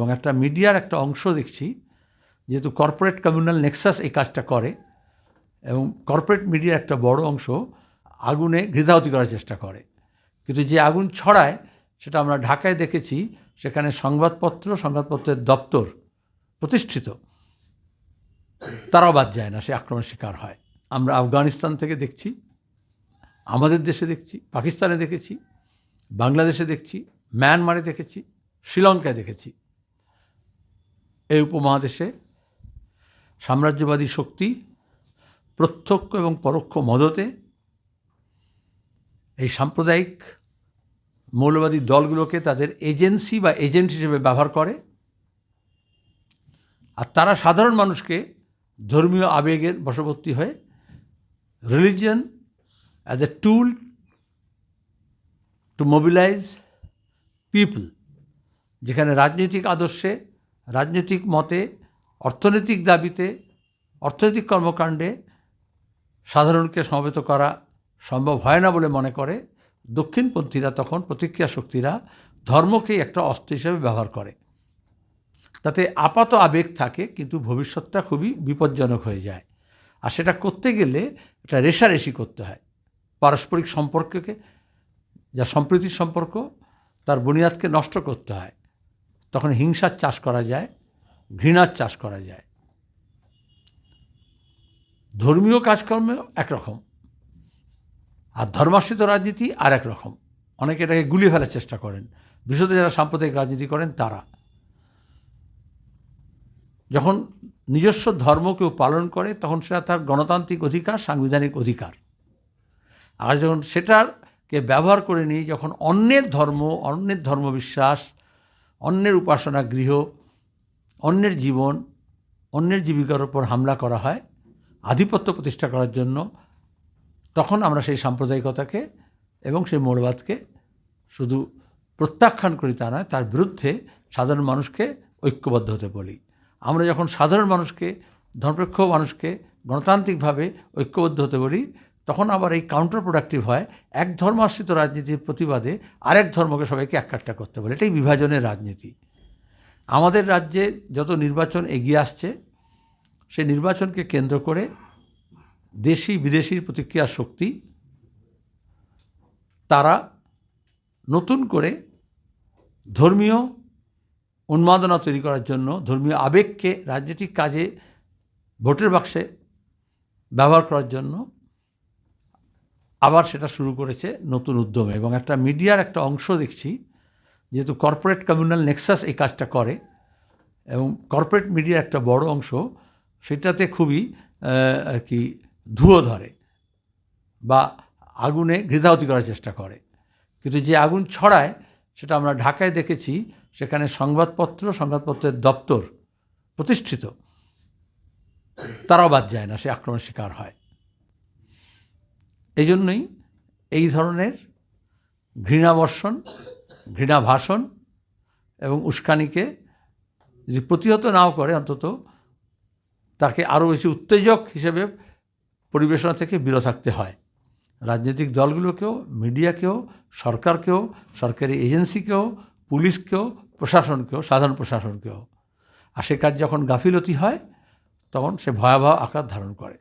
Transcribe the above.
এবং একটা মিডিয়ার একটা অংশ দেখছি, যেহেতু কর্পোরেট কমিউনাল নেক্সাস এই কাজটা করে এবং কর্পোরেট মিডিয়ার একটা বড় অংশ আগুনে ঘৃতাহতি করার চেষ্টা করে। কিন্তু যে আগুন ছড়ায়, সেটা আমরা ঢাকায় দেখেছি, সেখানে সংবাদপত্র, সংবাদপত্রের দপ্তর প্রতিষ্ঠিত। তারাও বাদ যায় না, সে আক্রমণের শিকার হয়। আমরা আফগানিস্তান থেকে দেখছি, আমাদের দেশে দেখছি, পাকিস্তানে দেখেছি, বাংলাদেশে দেখছি, মায়ানমারে দেখেছি, শ্রীলঙ্কায় দেখেছি। এই উপমহাদেশে সাম্রাজ্যবাদী শক্তি প্রত্যক্ষ এবং পরোক্ষ মদতে এই সাম্প্রদায়িক মৌলবাদী দলগুলোকে তাদের এজেন্সি বা এজেন্ট হিসেবে ব্যবহার করে। আর তারা সাধারণ মানুষকে ধর্মীয় আবেগের বশবর্তী হয়ে religion as a tool to mobilise people যেখানে রাজনৈতিক আদর্শে রাজনৈতিক মতে, অর্থনৈতিক দাবিতে, অর্থনৈতিক কর্মকাণ্ডে সাধারণকে সমবেত করা সম্ভব হয় না বলে মনে করে। দক্ষিণপন্থীরা তখন প্রতিক্রিয়া শক্তিরা ধর্মকেই একটা অস্ত্র হিসেবে ব্যবহার করে। তাতে আপাত আবেগ থাকে, কিন্তু ভবিষ্যৎটা খুবই বিপজ্জনক হয়ে যায়। আর সেটা করতে গেলে এটা রেশারেশি করতে হয়। পারস্পরিক সম্পর্ককে, যা সম্প্রীতির সম্পর্ক, তার বুনিয়াদকে নষ্ট করতে হয়। তখন হিংসার চাষ করা যায়, ঘৃণার চাষ করা যায়। ধর্মীয় কাজকর্মে একরকম, আর ধর্মাশ্রিত রাজনীতি আর এক রকম অনেকে এটাকে গুলিয়ে ফেলার চেষ্টা করেন। বিশেষত যারা সাম্প্রদায়িক রাজনীতি করেন, তারা। যখন নিজস্ব ধর্ম কেউ পালন করে, তখন সেটা তার গণতান্ত্রিক অধিকার, সাংবিধানিক অধিকার। আর যখন সেটাকে ব্যবহার করে নিয়ে যখন অন্যের ধর্ম, অন্যের ধর্মবিশ্বাস অন্যের উপাসনা গৃহ, অন্যের জীবন, অন্যের জীবিকার ওপর হামলা করা হয়, আধিপত্য প্রতিষ্ঠা করার জন্য, তখন আমরা সেই সাম্প্রদায়িকতাকে এবং সেই মৌলবাদকে শুধু প্রত্যাখ্যান করি তা নয়, তার বিরুদ্ধে সাধারণ মানুষকে ঐক্যবদ্ধ হতে বলি। আমরা যখন সাধারণ মানুষকে ধর্মপেক্ষ মানুষকে গণতান্ত্রিকভাবে ঐক্যবদ্ধ হতে বলি তখন আবার এই কাউন্টার প্রোডাক্টিভ হয়, এক ধর্মাশ্রিত রাজনীতির প্রতিবাদে আরেক ধর্মকে সবাইকে একাট্টা করতে বলে। এটাই বিভাজনের রাজনীতি। আমাদের রাজ্যে যত নির্বাচন এগিয়ে আসছে, সেই নির্বাচনকে কেন্দ্র করে দেশি বিদেশির প্রতিক্রিয়া শক্তি, তারা নতুন করে ধর্মীয় উন্মাদনা তৈরি করার জন্য, ধর্মীয় আবেগকে রাজনৈতিক কাজে ভোটের বাক্সে ব্যবহার করার জন্য আবার সেটা শুরু করেছে নতুন উদ্যমে। এবং একটা মিডিয়ার একটা অংশ দেখছি, যেহেতু কর্পোরেট কমিউনাল নেক্সাস এই কাজটা করে, এবং কর্পোরেট মিডিয়ার একটা বড় অংশ, সেটাতে খুবই আর কি ধুয়ো ধরে বা আগুনে ঘৃতাহতি করার চেষ্টা করে। কিন্তু যে আগুন ছড়ায়, সেটা আমরা ঢাকায় দেখেছি, সেখানে সংবাদপত্র, সংবাদপত্রের দপ্তর প্রতিষ্ঠিত। তারাও বাদ যায় না, সে আক্রমণের শিকার হয়। এই জন্যই এই ধরনের ঘৃণাবর্ষণ ঘৃণা ভাষণ এবং উস্কানিকে যদি প্রতিহত নাও করে অন্তত, তাকে আরও বেশি উত্তেজক হিসেবে পরিবেশনা থেকে বিরত থাকতে হয়। রাজনৈতিক দলগুলোকেও, মিডিয়াকেও, সরকারকেও, সরকারি এজেন্সিকেও, পুলিশকেও, প্রশাসনকেও, সাধারণ প্রশাসনকেও। আর সে কাজ যখন গাফিলতি হয়, তখন সে ভয়াবহ আকার ধারণ করে।